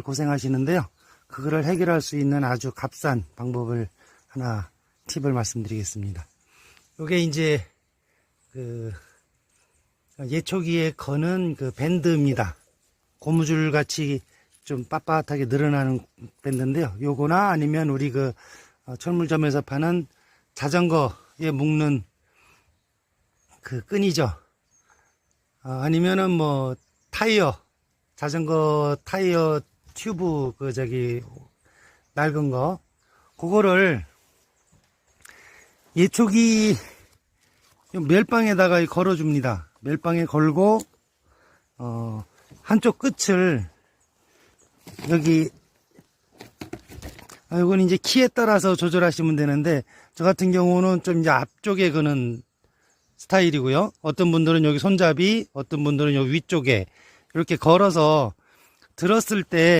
고생하시는데요. 그거를 해결할 수 있는 아주 값싼 방법을 하나 팁을 말씀드리겠습니다. 요게 이제 그 예초기에 거는 그 밴드입니다. 고무줄 같이 좀 빳빳하게 늘어나는 밴드인데요. 요거나 아니면 우리 그 어, 철물점에서 파는 자전거에 묶는 그 끈이죠. 어, 아니면은 뭐 타이어 자전거 타이어 튜브 그 저기 낡은 거 그거를 예초기 멜빵에다가 걸어줍니다. 멜빵에 걸고 어 한쪽 끝을 여기 아, 이건 이제 키에 따라서 조절하시면 되는데 저 같은 경우는 좀 이제 앞쪽에 그는 스타일이고요. 어떤 분들은 여기 손잡이, 어떤 분들은 여기 위쪽에 이렇게 걸어서 들었을 때